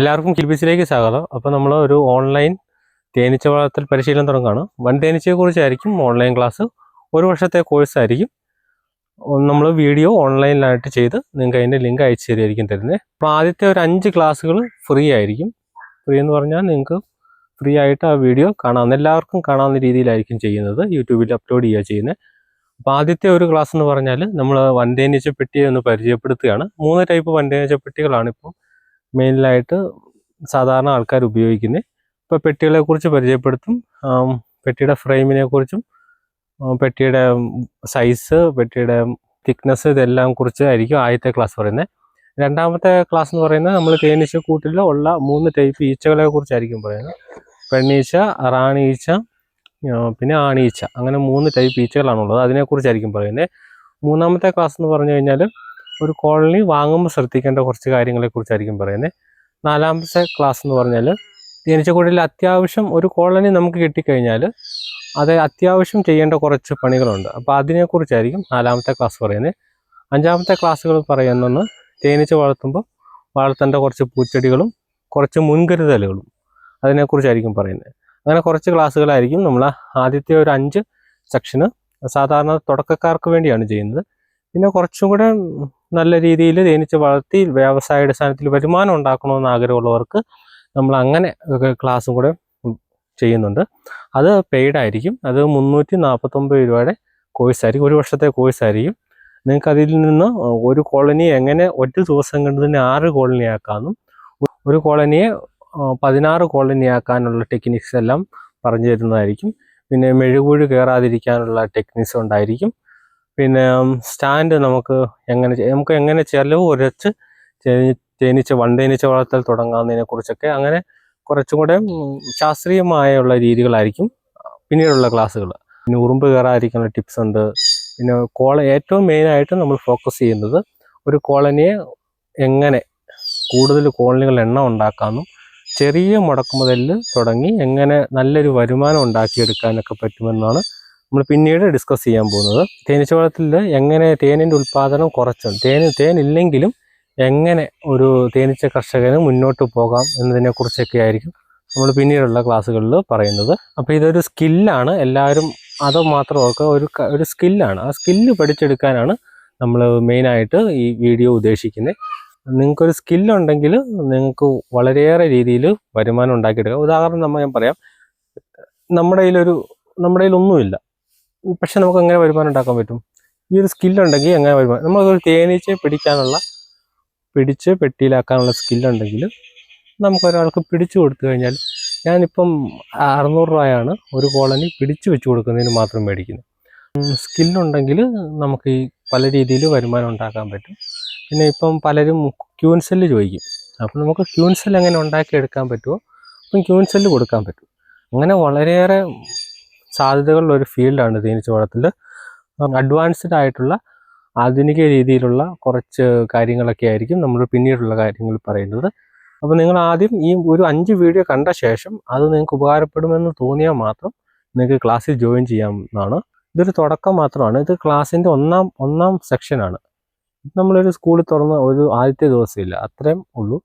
എല്ലാവർക്കും കിൽബിച്ചിലേക്ക് സ്വാഗതം. അപ്പോൾ നമ്മൾ ഒരു ഓൺലൈൻ തേനീച്ച വളർത്തൽ പരിശീലനം തുടങ്ങുകയാണ്. വൻ തേനീച്ചയെ കുറിച്ചായിരിക്കും ഓൺലൈൻ ക്ലാസ്. ഒരു വർഷത്തെ കോഴ്സായിരിക്കും നമ്മൾ വീഡിയോ ഓൺലൈനിലായിട്ട് ചെയ്ത് നിങ്ങൾക്ക് അതിന്റെ ലിങ്ക് അയച്ചു തരുമായിരിക്കും തരുന്നത് അപ്പോൾ ആദ്യത്തെ ഒരു അഞ്ച് ക്ലാസ്സുകൾ ഫ്രീ ആയിരിക്കും. ഫ്രീ എന്ന് പറഞ്ഞാൽ നിങ്ങൾക്ക് ഫ്രീ ആയിട്ട് ആ വീഡിയോ കാണാവുന്ന എല്ലാവർക്കും കാണാവുന്ന രീതിയിലായിരിക്കും ചെയ്യുന്നത്. യൂട്യൂബിൽ അപ്ലോഡ് ചെയ്യുക ചെയ്യുന്നത് അപ്പോൾ ആദ്യത്തെ ഒരു ക്ലാസ് എന്ന് പറഞ്ഞാൽ നമ്മൾ വൻതേനീച്ച പെട്ടിയെ ഒന്ന് പരിചയപ്പെടുത്തുകയാണ്. മൂന്ന് ടൈപ്പ് വൻതേനീച്ച പെട്ടികളാണ് ഇപ്പം. മെയിനിലായിട്ട് സാധാരണ ആൾക്കാർ ഉപയോഗിക്കുന്നത് ഇപ്പോൾ പെട്ടികളെ കുറിച്ച് പരിചയപ്പെടുത്തും. പെട്ടിയുടെ ഫ്രെയിമിനെ കുറിച്ചും പെട്ടിയുടെ സൈസ് പെട്ടിയുടെ തിക്നെസ് ഇതെല്ലാം കുറിച്ച് ആയിരിക്കും ആദ്യത്തെ ക്ലാസ് പറയുന്നത് രണ്ടാമത്തെ ക്ലാസ് എന്ന് പറയുന്നത് നമ്മൾ തേനീച്ച കൂട്ടിൽ ഉള്ള മൂന്ന് ടൈപ്പ് ഈച്ചകളെ കുറിച്ചായിരിക്കും പറയുന്നത്. പെണ്ണീച്ച റാണീച്ച ഈച്ച പിന്നെ ആണീച്ച. അങ്ങനെ മൂന്ന് ടൈപ്പ് ഈച്ചകളാണുള്ളത്. അതിനെക്കുറിച്ചായിരിക്കും പറയുന്നത് മൂന്നാമത്തെ ക്ലാസ് എന്ന് പറഞ്ഞു കഴിഞ്ഞാൽ ഒരു കോളനി വാങ്ങുമ്പോൾ ശ്രദ്ധിക്കേണ്ട കുറച്ച് കാര്യങ്ങളെക്കുറിച്ചായിരിക്കും പറയുന്നത്. നാലാമത്തെ ക്ലാസ് എന്ന് പറഞ്ഞാൽ തേനീച്ചക്കൂടിൽ അത്യാവശ്യം ഒരു കോളനി നമുക്ക് കിട്ടിക്കഴിഞ്ഞാൽ അത് അത്യാവശ്യം ചെയ്യേണ്ട കുറച്ച് പണികളുണ്ട്. അപ്പോൾ അതിനെക്കുറിച്ചായിരിക്കും നാലാമത്തെ ക്ലാസ് പറയുന്നത്. അഞ്ചാമത്തെ ക്ലാസ്സുകൾ പറയുന്നത് തേനീച്ച വളർത്തുമ്പോൾ വളർത്തേണ്ട കുറച്ച് പൂച്ചെടികളും കുറച്ച് മുൻകരുതലുകളും അതിനെക്കുറിച്ചായിരിക്കും പറയുന്നത്. അങ്ങനെ കുറച്ച് ക്ലാസ്സുകളായിരിക്കും നമ്മൾ ആദ്യത്തെ ഒരു അഞ്ച് സെക്ഷന് സാധാരണ തുടക്കക്കാർക്ക് വേണ്ടിയാണ് ചെയ്യുന്നത്. പിന്നെ കുറച്ചും കൂടെ നല്ല രീതിയിൽ തേനീച്ച വളർത്തി വ്യവസായ അടിസ്ഥാനത്തിൽ വരുമാനം ഉണ്ടാക്കണമെന്ന് ആഗ്രഹമുള്ളവർക്ക് നമ്മൾ അങ്ങനെ ക്ലാസ്സും കൂടെ ചെയ്യുന്നുണ്ട്. അത് പെയ്ഡ് ആയിരിക്കും. അത് മുന്നൂറ്റി നാൽപ്പത്തൊമ്പത് രൂപയുടെ കോഴ്സ് ആയിരിക്കും. ഒരു വർഷത്തെ കോഴ്സ് ആയിരിക്കും. നിങ്ങൾക്ക് അതിൽ നിന്ന് ഒരു കോളനി എങ്ങനെ ഒറ്റ ദിവസം കൊണ്ട് തന്നെ ആറ് കോളനി ആക്കാമെന്നും ഒരു കോളനിയെ പതിനാറ് കോളനി ആക്കാനുള്ള ടെക്നിക്സ് എല്ലാം പറഞ്ഞു തരുന്നതായിരിക്കും. പിന്നെ മെഴുകുഴി കയറാതിരിക്കാനുള്ള ടെക്നിക്സ് ഉണ്ടായിരിക്കും. പിന്നെ സ്റ്റാൻഡ് നമുക്ക് എങ്ങനെ നമുക്ക് എങ്ങനെ ചെലവ് കുറച്ച് തേനി- തേനീച്ച വണ്ടേനീച്ച വളർത്തൽ തുടങ്ങാവുന്നതിനെ കുറിച്ചൊക്കെ അങ്ങനെ കുറച്ചും കൂടെ ശാസ്ത്രീയമായുള്ള രീതികളായിരിക്കും പിന്നീടുള്ള ക്ലാസ്സുകൾ. പിന്നെ ഉറുമ്പ് കയറാതിരിക്കാനുള്ള ടിപ്സ് ഉണ്ട്. പിന്നെ കോള ഏറ്റവും മെയിനായിട്ട് നമ്മൾ ഫോക്കസ് ചെയ്യുന്നത് ഒരു കോളനിയെ എങ്ങനെ കൂടുതൽ കോളനികൾ എണ്ണം ഉണ്ടാക്കാമെന്നും ചെറിയ മുടക്കുമുതലിൽ തുടങ്ങി എങ്ങനെ നല്ലൊരു വരുമാനം ഉണ്ടാക്കിയെടുക്കാനൊക്കെ പറ്റുമെന്നാണ് നമ്മൾ പിന്നീട് ഡിസ്കസ് ചെയ്യാൻ പോകുന്നത് തേനീച്ച വളത്തിൽ എങ്ങനെ തേനിന്റെ ഉൽപ്പാദനം കുറച്ചും തേൻ തേനില്ലെങ്കിലും എങ്ങനെ ഒരു തേനീച്ച കർഷകന് മുന്നോട്ട് പോകാം എന്നതിനെക്കുറിച്ചൊക്കെ ആയിരിക്കും നമ്മൾ പിന്നീടുള്ള ക്ലാസ്സുകളിൽ പറയുന്നത്. അപ്പോൾ ഇതൊരു സ്കില്ലാണ് എല്ലാവരും അത് മാത്രം ഓർക്കുക ഒരു ഒരു സ്കില്ലാണ് ആ സ്കില്ല് പഠിച്ചെടുക്കാനാണ് നമ്മൾ മെയിനായിട്ട് ഈ വീഡിയോ ഉദ്ദേശിക്കുന്നത് നിങ്ങൾക്കൊരു സ്കില്ലുണ്ടെങ്കിൽ നിങ്ങൾക്ക് വളരെയേറെ രീതിയിൽ വരുമാനം ഉണ്ടാക്കിയെടുക്കാം. ഉദാഹരണം നമ്മൾ ഞാൻ പറയാം. നമ്മുടെ കയ്യിലൊരു നമ്മുടെ കയ്യിലൊന്നുമില്ല. പക്ഷെ നമുക്ക് എങ്ങനെ വരുമാനം ഉണ്ടാക്കാൻ പറ്റും? ഈ ഒരു സ്കില്ലുണ്ടെങ്കിൽ എങ്ങനെ വരുമാനം നമ്മളൊരു തേനീച്ചയെ പിടിക്കാനുള്ള പിടിച്ച് പെട്ടിയിലാക്കാനുള്ള സ്കില്ലുണ്ടെങ്കിൽ നമുക്കൊരാൾക്ക് പിടിച്ചു കൊടുത്തു കഴിഞ്ഞാൽ ഞാനിപ്പം അറുന്നൂറ് രൂപയാണ് ഒരു കോളനി പിടിച്ചു വെച്ച് കൊടുക്കുന്നതിന് മാത്രം മേടിക്കുന്നത് സ്കില്ലുണ്ടെങ്കിൽ നമുക്ക് ഈ പല രീതിയിൽ വരുമാനം ഉണ്ടാക്കാൻ പറ്റും. പിന്നെ ഇപ്പം പലരും ക്യൂൻസെല്ല് ചോദിക്കും. അപ്പം നമുക്ക് ക്യൂൻസെല്ല് എങ്ങനെ ഉണ്ടാക്കിയെടുക്കാൻ പറ്റുമോ അപ്പം ക്യൂൻസെല്ല് കൊടുക്കാൻ പറ്റും. അങ്ങനെ വളരെയേറെ സാധ്യതകളുള്ള ഒരു ഫീൽഡാണ് തേനീച്ച വളർത്തൽ അഡ്വാൻസ്ഡ് ആയിട്ടുള്ള ആധുനിക രീതിയിലുള്ള കുറച്ച് കാര്യങ്ങളൊക്കെ ആയിരിക്കും നമ്മൾ പിന്നീടുള്ള കാര്യങ്ങൾ പറയുന്നത്. അപ്പോൾ നിങ്ങൾ ആദ്യം ഈ ഒരു അഞ്ച് വീഡിയോ കണ്ട ശേഷം അത് നിങ്ങൾക്ക് ഉപകാരപ്പെടുമെന്ന് തോന്നിയാൽ മാത്രം നിങ്ങൾക്ക് ക്ലാസ്സിൽ ജോയിൻ ചെയ്യാമെന്നാണ് ഇതൊരു തുടക്കം മാത്രമാണ്. ഇത് ക്ലാസ്സിന്റെ ഒന്നാം ഒന്നാം സെക്ഷനാണ് നമ്മളൊരു സ്കൂളിൽ തുറന്ന ഒരു ആദ്യത്തെ ദിവസമില്ല. അത്രയും ഉള്ളൂ.